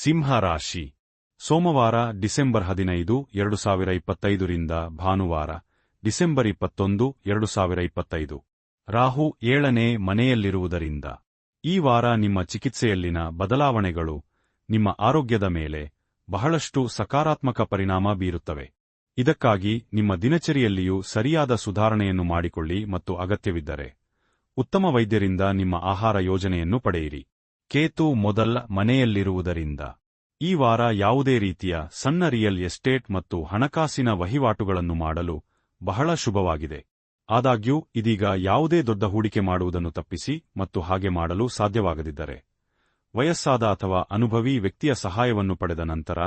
ಸಿಂಹ ರಾಶಿ ಸೋಮವಾರ, ಡಿಸೆಂಬರ್ ಹದಿನೈದು ಎರಡು ಸಾವಿರ ಇಪ್ಪತ್ತೈದರಿಂದ ಭಾನುವಾರ, ಡಿಸೆಂಬರ್ ಇಪ್ಪತ್ತೊಂದು ಎರಡು ಸಾವಿರ ಇಪ್ಪತ್ತೈದು ರಾಹು ಏಳನೇ ಮನೆಯಲ್ಲಿರುವುದರಿಂದ. ಈ ವಾರ ನಿಮ್ಮ ಚಿಕಿತ್ಸೆಯಲ್ಲಿನ ಬದಲಾವಣೆಗಳು ನಿಮ್ಮ ಆರೋಗ್ಯದ ಮೇಲೆ ಬಹಳಷ್ಟು ಸಕಾರಾತ್ಮಕ ಪರಿಣಾಮ ಬೀರುತ್ತವೆ. ಇದಕ್ಕಾಗಿ ನಿಮ್ಮ ದಿನಚರಿಯಲ್ಲಿಯೂ ಸರಿಯಾದ ಸುಧಾರಣೆಯನ್ನು ಮಾಡಿಕೊಳ್ಳಿ ಮತ್ತು ಅಗತ್ಯವಿದ್ದರೆ ಉತ್ತಮ ವೈದ್ಯರಿಂದ ನಿಮ್ಮ ಆಹಾರ ಯೋಜನೆಯನ್ನು ಪಡೆಯಿರಿ. ಕೇತು ಮೊದಲ ಮನೆಯಲ್ಲಿರುವುದರಿಂದ. ಈ ವಾರ ಯಾವುದೇ ರೀತಿಯ ಸಣ್ಣ ರಿಯಲ್ ಎಸ್ಟೇಟ್ ಮತ್ತು ಹಣಕಾಸಿನ ವಹಿವಾಟುಗಳನ್ನು ಮಾಡಲು ಬಹಳ ಶುಭವಾಗಿದೆ. ಆದಾಗ್ಯೂ, ಇದೀಗ ಯಾವುದೇ ದೊಡ್ಡ ಹೂಡಿಕೆ ಮಾಡುವುದನ್ನು ತಪ್ಪಿಸಿ ಮತ್ತು ಹಾಗೆ ಮಾಡಲು ಸಾಧ್ಯವಾಗದಿದ್ದರೆ. ವಯಸ್ಸಾದ ಅಥವಾ ಅನುಭವಿ ವ್ಯಕ್ತಿಯ ಸಹಾಯವನ್ನು ಪಡೆದ ನಂತರ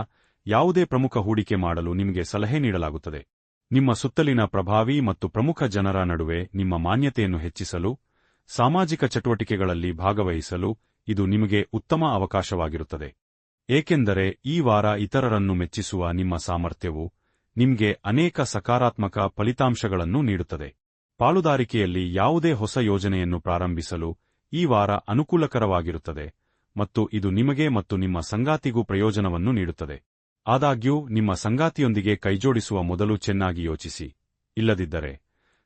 ಯಾವುದೇ ಪ್ರಮುಖ ಹೂಡಿಕೆ ಮಾಡಲು ನಿಮಗೆ ಸಲಹೆ ನೀಡಲಾಗುತ್ತದೆ. ನಿಮ್ಮ ಸುತ್ತಲಿನ ಪ್ರಭಾವಿ ಮತ್ತು ಪ್ರಮುಖ ಜನರ ನಡುವೆ ನಿಮ್ಮ ಮಾನ್ಯತೆಯನ್ನು ಹೆಚ್ಚಿಸಲು, ಸಾಮಾಜಿಕ ಚಟುವಟಿಕೆಗಳಲ್ಲಿ ಭಾಗವಹಿಸಲು ಇದು ನಿಮಗೆ ಉತ್ತಮ ಅವಕಾಶವಾಗಿರುತ್ತದೆ. ಏಕೆಂದರೆ ಈ ವಾರ ಇತರರನ್ನು ಮೆಚ್ಚಿಸುವ ನಿಮ್ಮ ಸಾಮರ್ಥ್ಯವು ನಿಮಗೆ ಅನೇಕ ಸಕಾರಾತ್ಮಕ ಫಲಿತಾಂಶಗಳನ್ನು ನೀಡುತ್ತದೆ. ಪಾಲುದಾರಿಕೆಯಲ್ಲಿ ಯಾವುದೇ ಹೊಸ ಯೋಜನೆಯನ್ನು ಪ್ರಾರಂಭಿಸಲು ಈ ವಾರ ಅನುಕೂಲಕರವಾಗಿರುತ್ತದೆ ಮತ್ತು ಇದು ನಿಮಗೆ ಮತ್ತು ನಿಮ್ಮ ಸಂಗಾತಿಗೂ ಪ್ರಯೋಜನವನ್ನು ನೀಡುತ್ತದೆ. ಆದಾಗ್ಯೂ, ನಿಮ್ಮ ಸಂಗಾತಿಯೊಂದಿಗೆ ಕೈಜೋಡಿಸುವ ಮೊದಲು ಚೆನ್ನಾಗಿ ಯೋಚಿಸಿ. ಇಲ್ಲದಿದ್ದರೆ,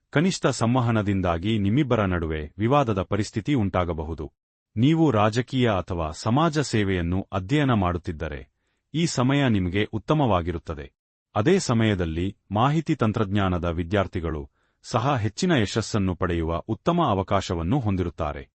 ಕನಿಷ್ಠ ಸಂವಹನದಿಂದಾಗಿ ನಿಮ್ಮಿಬ್ಬರ ನಡುವೆ ವಿವಾದದ ಪರಿಸ್ಥಿತಿ ಉಂಟಾಗಬಹುದು. ನೀವು ರಾಜಕೀಯ ಅಥವಾ ಸಮಾಜ ಸೇವೆಯನ್ನು ಅಧ್ಯಯನ ಮಾಡುತ್ತಿದ್ದರೆ, ಈ ಸಮಯ ನಿಮಗೆ ಉತ್ತಮವಾಗಿರುತ್ತದೆ. ಅದೇ ಸಮಯದಲ್ಲಿ ಮಾಹಿತಿ ತಂತ್ರಜ್ಞಾನದ ವಿದ್ಯಾರ್ಥಿಗಳು ಸಹ ಹೆಚ್ಚಿನ ಯಶಸ್ಸನ್ನು ಪಡೆಯುವ ಉತ್ತಮ ಅವಕಾಶವನ್ನು ಹೊಂದಿರುತ್ತಾರೆ.